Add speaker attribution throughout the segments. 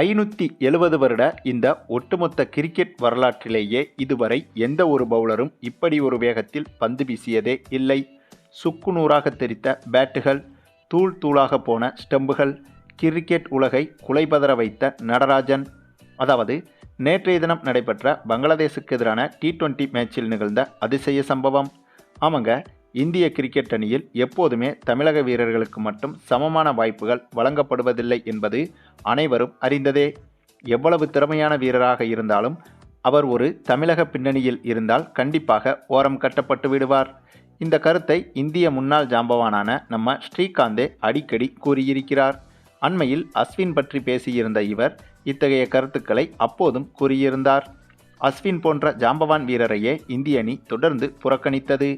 Speaker 1: ஐநூற்றி எழுபது வருட இந்த ஒட்டுமொத்த கிரிக்கெட் வரலாற்றிலேயே இதுவரை எந்த ஒரு பவுலரும் இப்படி ஒரு வேகத்தில் பந்து வீசியதே இல்லை. சுக்குநூறாக தெரித்த பேட்டுகள் தூள் தூளாக போன ஸ்டம்புகள் கிரிக்கெட் உலகை குலைபதற வைத்த நடராஜன் அதாவது நேற்றைய தினம் நடைபெற்ற பங்களாதேஷுக்கு எதிரான டி டுவெண்ட்டி மேட்சில் நிகழ்ந்த அதிசய சம்பவம். ஆமாங்க இந்திய கிரிக்கெட் அணியில் எப்போதுமே தமிழக வீரர்களுக்கு மட்டும் சமமான வாய்ப்புகள் வழங்கப்படுவதில்லை என்பது அனைவரும் அறிந்ததே. எவ்வளவு திறமையான வீரராக இருந்தாலும் அவர் ஒரு தமிழக பின்னணியில் இருந்தால் கண்டிப்பாக ஓரம் கட்டப்பட்டு விடுவார். இந்த கருத்தை இந்திய முன்னாள் ஜாம்பவானான நம்ம ஸ்ரீகாந்தே அடிக்கடி கூறியிருக்கிறார். அண்மையில் அஸ்வின் பற்றி பேசியிருந்த இவர் இத்தகைய கருத்துக்களை அப்போதும் கூறியிருந்தார். அஸ்வின் போன்ற ஜாம்பவான் வீரரையே இந்திய அணி தொடர்ந்து புறக்கணித்தது.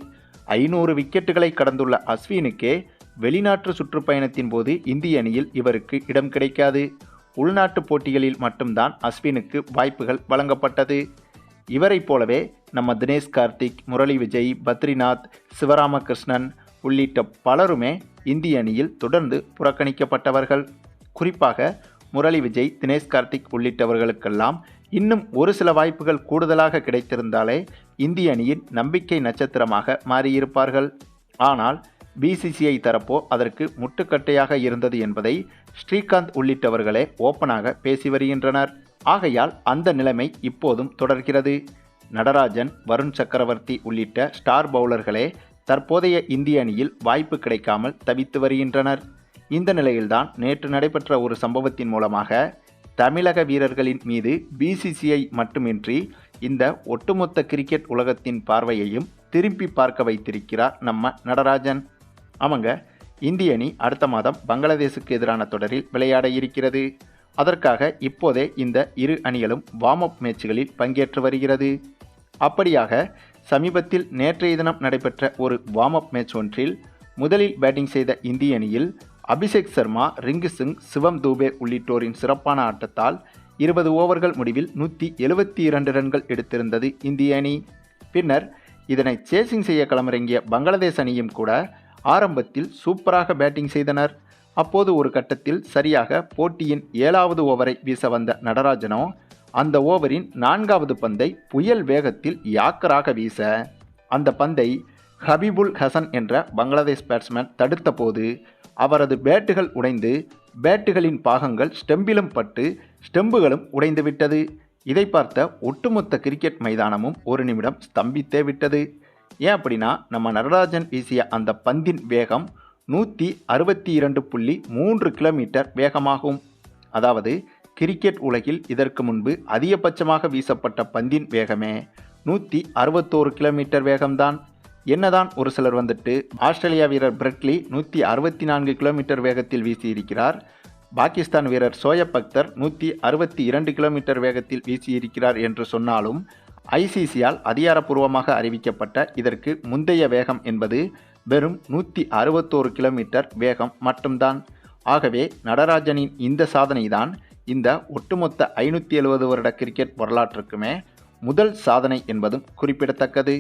Speaker 1: ஐநூறு விக்கெட்டுகளை கடந்துள்ள அஸ்வினுக்கே வெளிநாட்டு சுற்றுப்பயணத்தின் போது இந்திய அணியில் இவருக்கு இடம் கிடைக்காது. உள்நாட்டு போட்டிகளில் மட்டும்தான் அஸ்வினுக்கு வாய்ப்புகள் வழங்கப்பட்டது. இவரைப் போலவே நம்ம தினேஷ் கார்த்திக் முரளி விஜய் பத்ரிநாத் சிவராமகிருஷ்ணன் உள்ளிட்ட பலருமே இந்திய அணியில் தொடர்ந்து புறக்கணிக்கப்பட்டவர்கள். குறிப்பாக முரளி விஜய் தினேஷ் கார்த்திக் உள்ளிட்டவர்களுக்கெல்லாம் இன்னும் ஒரு சில வாய்ப்புகள் கூடுதலாக கிடைத்திருந்தாலே இந்திய அணியின் நம்பிக்கை நட்சத்திரமாக மாறியிருப்பார்கள். ஆனால் பிசிசிஐ தரப்போ அதற்கு முட்டுக்கட்டையாக இருந்தது என்பதை ஸ்ரீகாந்த் உள்ளிட்டவர்களே ஓப்பனாக பேசி வருகின்றனர். ஆகையால் அந்த நிலைமை இப்போதும் தொடர்கிறது. நடராஜன் வருண் சக்கரவர்த்தி உள்ளிட்ட ஸ்டார் பவுலர்களே தற்போதைய இந்திய அணியில் வாய்ப்பு கிடைக்காமல் தவித்து வருகின்றனர். இந்த நிலையில்தான் நேற்று நடைபெற்ற ஒரு சம்பவத்தின் மூலமாக தமிழக வீரர்களின் மீது பிசிசிஐ மட்டுமின்றி இந்த ஒட்டுமொத்த கிரிக்கெட் உலகத்தின் பார்வையையும் திரும்பி பார்க்க வைத்திருக்கிறார் நம்ம நடராஜன். ஆமாங்க இந்திய அணி அடுத்த மாதம் பங்களாதேஷுக்கு எதிரான தொடரில் விளையாட இருக்கிறது. அதற்காக இப்போதே இந்த இரு அணிகளும் வார்ம் அப் மேட்சுகளில் பங்கேற்று வருகிறது. அப்படியாக சமீபத்தில் நேற்றைய தினம் நடைபெற்ற ஒரு வார்ம் அப் மேட்ச் ஒன்றில் முதலில் பேட்டிங் செய்த இந்திய அணியில் அபிஷேக் சர்மா ரிங்கு சிங் சிவம் தூபே உள்ளிட்டோரின் சிறப்பான ஆட்டத்தால் இருபது ஓவர்கள் முடிவில் நூற்றி எழுபத்தி இரண்டு ரன்கள் எடுத்திருந்தது இந்திய அணி. பின்னர் இதனை சேசிங் செய்ய களமிறங்கிய பங்களாதேஷ் அணியும் கூட ஆரம்பத்தில் சூப்பராக பேட்டிங் செய்தனர். அப்போது ஒரு கட்டத்தில் சரியாக போட்டியின் ஏழாவது ஓவரை வீச வந்த நடராஜனோ அந்த ஓவரின் நான்காவது பந்தை புயல் வேகத்தில் யாக்கராக வீச அந்த பந்தை ஹபீபுல் ஹசன் என்ற பங்களாதேஷ் பேட்ஸ்மேன் தடுத்தபோது அவரது பேட்டுகள் உடைந்து பேட்டுகளின் பாகங்கள் ஸ்டெம்பிலும் பட்டு ஸ்டெம்புகளும் உடைந்துவிட்டது. இதை பார்த்த ஒட்டுமொத்த கிரிக்கெட் மைதானமும் ஒரு நிமிடம் ஸ்தம்பித்தே விட்டது. ஏன் அப்படின்னா நம்ம நடராஜன் வீசிய அந்த பந்தின் வேகம் நூற்றி அறுபத்தி இரண்டு புள்ளி மூன்று கிலோமீட்டர் வேகமாகும். அதாவது கிரிக்கெட் உலகில் இதற்கு முன்பு அதிகபட்சமாக வீசப்பட்ட பந்தின் வேகமே நூற்றி அறுபத்தோரு கிலோமீட்டர் வேகம்தான். என்னதான் ஒரு சிலர் வந்துட்டு ஆஸ்திரேலியா வீரர் பிரெட்லி நூற்றி அறுபத்தி நான்கு கிலோமீட்டர் வேகத்தில் வீசியிருக்கிறார். பாகிஸ்தான் வீரர் சோயப் அக்தர் நூற்றி அறுபத்தி இரண்டு கிலோமீட்டர் வேகத்தில் வீசியிருக்கிறார் என்று சொன்னாலும் ஐசிசியால் அதிகாரப்பூர்வமாக அறிவிக்கப்பட்ட இதற்கு முந்தைய வேகம் என்பது வெறும் நூற்றி அறுபத்தோரு கிலோமீட்டர் வேகம் மட்டும்தான். ஆகவே நடராஜனின் இந்த சாதனைதான் இந்த ஒட்டுமொத்த ஐநூற்றி எழுபது வருட கிரிக்கெட் வரலாற்றுக்குமே முதல் சாதனை என்பதும் குறிப்பிடத்தக்கது.